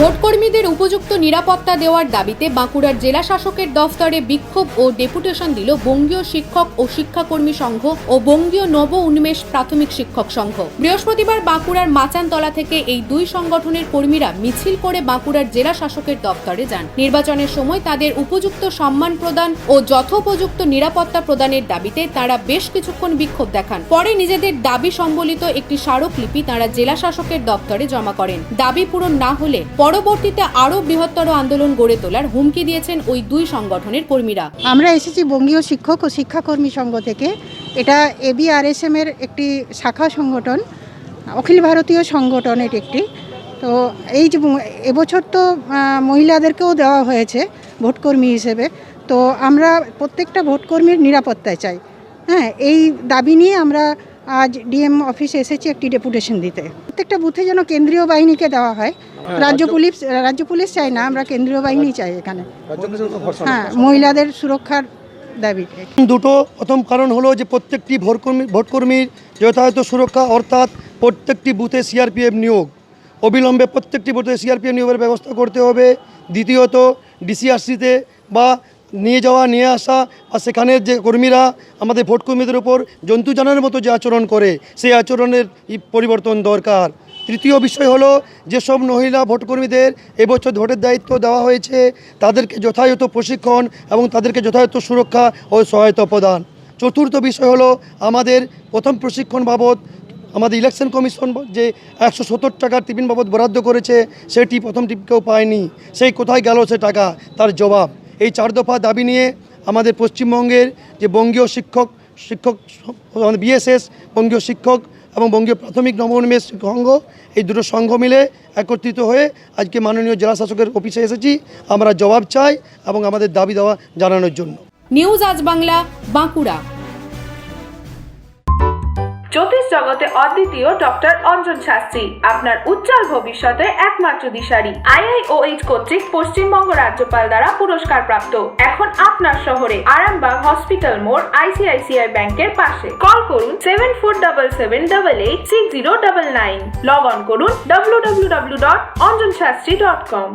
ভোটকর্মীদের উপযুক্ত নিরাপত্তা দেওয়ার দাবিতে বাঁকুড়ার জেলা শাসকের দফতরে বিক্ষোভ ও ডেপুটেশন দিল বঙ্গীয় শিক্ষক ও শিক্ষাকর্মী সংঘ ও বঙ্গীয় নব উন্মেষ প্রাথমিক শিক্ষক সংঘ। বৃহস্পতিবার বাঁকুড়ার মাচানতলা থেকে এই দুই সংগঠনের কর্মীরা মিছিল করে বাঁকুড়ার জেলা শাসকের দফতরে যান। নির্বাচনের সময় তাদের উপযুক্ত সম্মান প্রদান ও যথোপযুক্ত নিরাপত্তা প্রদানের দাবিতে তারা বেশ কিছুক্ষণ বিক্ষোভ দেখান। পরে নিজেদের দাবি সম্বলিত একটি স্মারকলিপি তারা জেলা শাসকের দপ্তরে জমা করেন। দাবি পূরণ না হলে পরবর্তীতে আরও বৃহত্তর আন্দোলন গড়ে তোলার হুমকি দিয়েছেন ওই দুই সংগঠনের কর্মীরা। আমরা এসেছি বঙ্গীয় শিক্ষক ও শিক্ষাকর্মী সংঘ থেকে। এটা এবিআরএসএম এর একটি শাখা সংগঠন, অখিল ভারতীয় সংগঠন এটি একটি। তো এই যে এবছর তো মহিলাদেরকেও দেওয়া হয়েছে ভোটকর্মী হিসেবে। তো আমরা প্রত্যেকটা ভোটকর্মীর নিরাপত্তায় চাই। হ্যাঁ এই দাবি নিয়ে আমরা আজ ডিএম অফিসে এসেছি একটি ডেপুটেশন দিতে। প্রত্যেকটা বুথে যেন কেন্দ্রীয় বাহিনীকে দেওয়া হয়। রাজ্য পুলিশ রাজ্য পুলিশ চাই না আমরা কেন্দ্রীয় বাহিনী চাই এখানে। হ্যাঁ মহিলাদের সুরক্ষার দাবি। দুটো প্রথম কারণ হলো যে প্রত্যেকটি ভোটকর্মী ভোটকর্মীর যথাযথ সুরক্ষা অর্থাৎ প্রত্যেকটি বুথে সিআরপিএফ নিয়োগ। অবিলম্বে প্রত্যেকটি বুথে সিআরপিএফ নিয়োগের ব্যবস্থা করতে হবে। দ্বিতীয়ত ডিসিআরসিতে বা নিয়ে যাওয়া, নিয়ে আসা, আর সেখানের যে কর্মীরা আমাদের ভোটকর্মীদের উপর জন্তু জানার মতো যে আচরণ করে, সেই আচরণের পরিবর্তন দরকার। তৃতীয় বিষয় হলো, যেসব মহিলা ভোটকর্মীদের এবছর ভোটের দায়িত্ব দেওয়া হয়েছে, তাদেরকে যথাযথ প্রশিক্ষণ এবং তাদেরকে যথাযথ সুরক্ষা ও সহায়তা প্রদান। চতুর্থ বিষয় হলো, আমাদের প্রথম প্রশিক্ষণ বাবদ আমাদের ইলেকশন কমিশন যে একশো সত্তর টাকার টিফিন বাবদ বরাদ্দ করেছে, সেটি প্রথম টিপ কেউ পায়নি। সেই কোথায় গেল সে টাকা? তার জবাব। এই চার দফা দাবি নিয়ে আমাদের পশ্চিমবঙ্গের যে বঙ্গীয় শিক্ষক শিক্ষক বিএসএস, বঙ্গীয় শিক্ষক এবং বঙ্গীয় প্রাথমিক নবোন্মেষ সংঘ, এই দুটো সংঘ মিলে একত্রিত হয়ে আজকে মাননীয় জেলা শাসকের অফিসে এসেছি। আমরা জবাব চাই এবং আমাদের দাবি দেওয়া জানানোর জন্য। নিউজ আজ বাংলা, বাঁকুড়া। জ্যোতিষ জগতে অদ্বিতীয় ডক্টর অঞ্জন শাস্ত্রী। আপনার উজ্জ্বল ভবিষ্যতে একমাত্র দিশারি। আইআইওএইচ কর্তৃক পশ্চিমবঙ্গ রাজ্যপাল দ্বারা পুরস্কার প্রাপ্ত এখন আপনার শহরে আরামবাগ হসপিটাল মোড় আইসিআইসিআই ব্যাংকের পাশে। কল করুন seven four double seven double eight six zero double nine log on করুন W W W dot Anjan Shastri dot com